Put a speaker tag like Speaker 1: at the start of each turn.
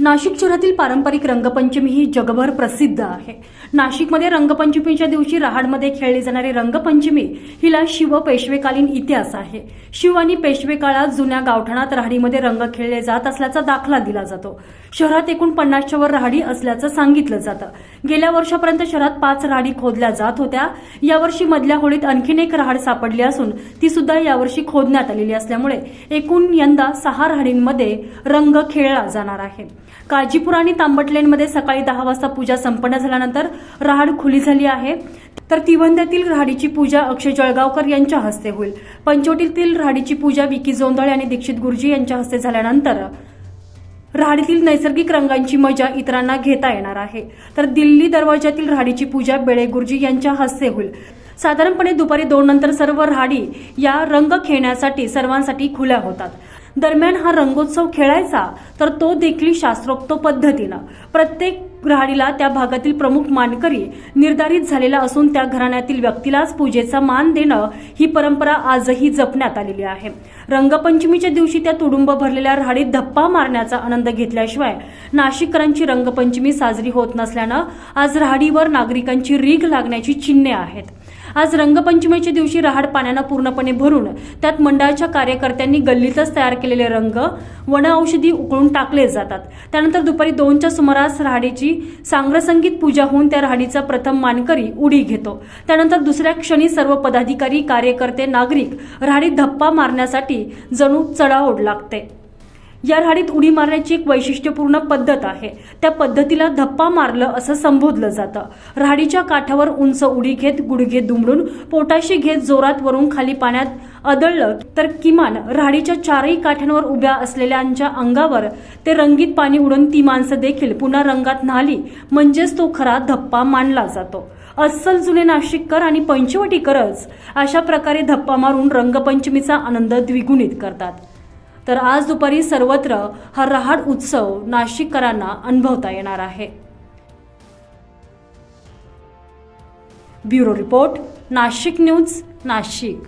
Speaker 1: नाशिक शहरातील पारंपरिक रंगपंचमी ही जगभर प्रसिद्ध आहे. नाशिकमध्ये रंगपंचमीच्या दिवशी रहाडमध्ये खेळली जाणारी रंगपंचमी हिला शिव पेशवेकालीन इतिहास आहे. शिव आणि पेशवे काळात जुन्या गावठाणात राहाडीमध्ये रंग खेळले जात असल्याचा दाखला दिला जातो. शहरात एकूण पन्नासच्या वर राहाडी असल्याचं सांगितलं जातं. गेल्या वर्षापर्यंत शहरात पाच राहाडी खोदल्या जात होत्या. यावर्षी मधल्या होळीत आणखीन एक रहाड सापडली असून ती सुद्धा यावर्षी खोदण्यात आलेली असल्यामुळे एकूण यंदा सहा राहाडींमध्ये रंग खेळला जाणार आहे. काजीपूर आणि तांबट लेनमध्ये सकाळी दहा वाजता पूजा संपन्न झाल्यानंतर रहाड खुली झाली आहे. तर तिवंद्यातील राहाडीची पूजा अक्षय जळगावकर यांच्या हस्ते होईल. पंचवटीतील राहाडीची पूजा विकी जोंधळे आणि दीक्षित गुरुजी यांच्या हस्ते झाल्यानंतर राहाडीतील नैसर्गिक रंगांची मजा इतरांना घेता येणार आहे. तर दिल्ली दरवाजातील राहाडीची पूजा बेळे गुरुजी यांच्या हस्ते होईल. साधारणपणे दुपारी दोन नंतर सर्व राहाडी या रंग खेळण्यासाठी सर्वांसाठी खुल्या होतात. दरम्यान हा रंगोत्सव खेळायचा तर तो देखील शास्त्रोक्त पद्धतीनं. प्रत्येक राहाडीला त्या भागातील प्रमुख मानकरी निर्धारित झालेला असून त्या घराण्यातील व्यक्तीलाच पूजेचा मान देणं ही परंपरा आजही जपण्यात आलेली आहे. रंगपंचमीच्या दिवशी त्या तुडुंब भरलेल्या राहाडीत धप्पा मारण्याचा आनंद घेतल्याशिवाय नाशिककरांची रंगपंचमी साजरी होत नसल्यानं आज राहाडीवर नागरिकांची रीघ लागण्याची चिन्हे आहेत. आज रंगपंचमीच्या दिवशी रहाड पाण्यानं पूर्णपणे भरून त्यात मंडळाच्या कार्यकर्त्यांनी गल्लीतच तयार केलेले रंग वन औषधी उकळून टाकले जातात. त्यानंतर दुपारी दोनच्या सुमारास राहाडीची सांग्रसंगीत पूजा होऊन त्या राहाडीचा प्रथम मानकरी उडी घेतो. त्यानंतर दुसऱ्या क्षणी सर्व पदाधिकारी कार्यकर्ते नागरिक राहाडीत धप्पा मारण्यासाठी जणू चढाओढ लागते. या राडीत उडी मारण्याची एक वैशिष्ट्यपूर्ण पद्धत आहे. त्या पद्धतीला धप्पा मारलं असं संबोधलं जातं. राहाडीच्या काठावर उंच उडी घेत गुडघे दुमडून पोटाशी घेत जोरात वरून खाली पाण्यात आदळलं तर किमान राडीच्या चारही काठांवर उभ्या असलेल्यांच्या अंगावर ते रंगीत पाणी उडून ती माणसं देखील पुन्हा रंगात न्हाली म्हणजेच तो खरा धप्पा मानला जातो. अस्सल जुने नाशिककर आणि पंचवटीकरच अशा प्रकारे धप्पा मारून रंगपंचमीचा आनंद द्विगुणित करतात. तर आज दुपारी सर्वत्र हा रहाड उत्सव नाशिककरांना अनुभवता येणार आहे. Bureau report Nashik news Nashik.